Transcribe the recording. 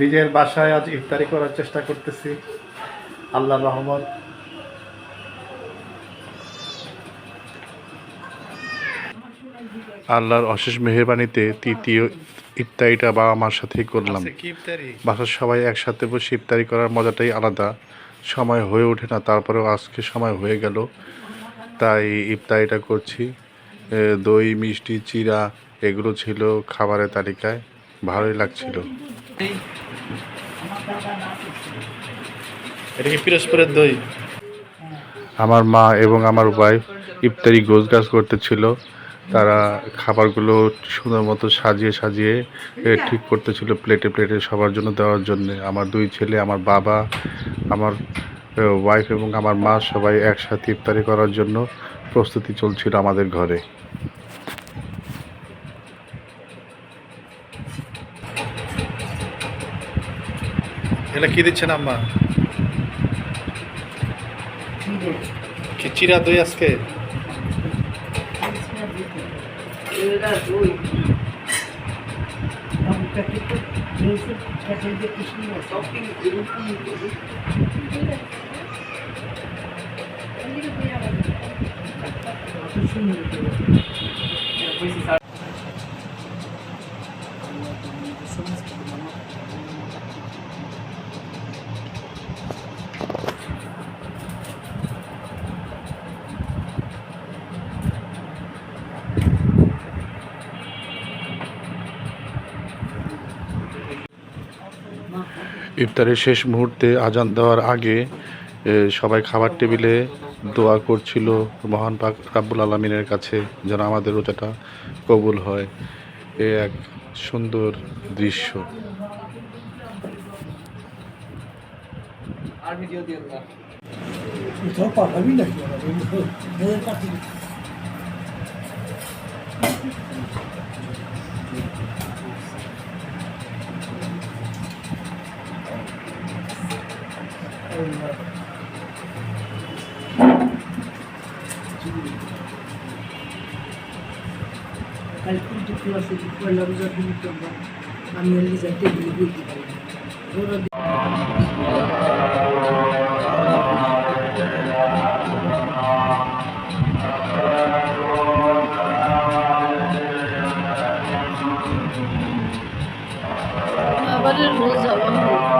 নিজের বাসায় আজ ইফতারি করার চেষ্টা করতেছি। আল্লাহ রহমত। আল্লাহর অশেষ মেহরবানিতে তৃতীয় ইফতারিটা বাবা মার সাথেই করলাম। বাসার সবাই একসাথে বসে ইফতারি করার মজাটাই আলাদা। সময় হয়ে ওঠে না তারপরেও আজকে সময় হয়ে গেল। তাই ইফতারিটা করছি। দই মিষ্টি চিরা এগুলো ছিল খাবারের তালিকায়। ভালোই লাগছিল। আমার মা এবং আমার ওয়াইফ ইফতারি গোছগাছ করতেছিল। তারা খাবারগুলো সুন্দর মতো সাজিয়ে সাজিয়ে ঠিক করতেছিল প্লেটে প্লেটে সবার জন্য দেওয়ার জন্য। আমার দুই ছেলে, আমার বাবা, আমার ওয়াইফ এবং আমার মা সবাই একসাথে ইফতারি করার জন্য প্রস্তুতি চলছিল আমাদের ঘরে। এটা কি দিচ্ছেন আম্মা? কি চিরা দই আজকে? ইফতারের শেষ মুহূর্তে আজান দেওয়ার আগে সবাই খাবার টেবিলে দোয়া করছিল মহান পাক রাব্বুল আলমিনের কাছে যেন আমাদের রোজাটা কবুল হয়। এ এক সুন্দর দৃশ্য। kalkul tukiwa tulikuwa nauza hili kwamba ameuliza tebligii আমাদের রোজ যাওয়া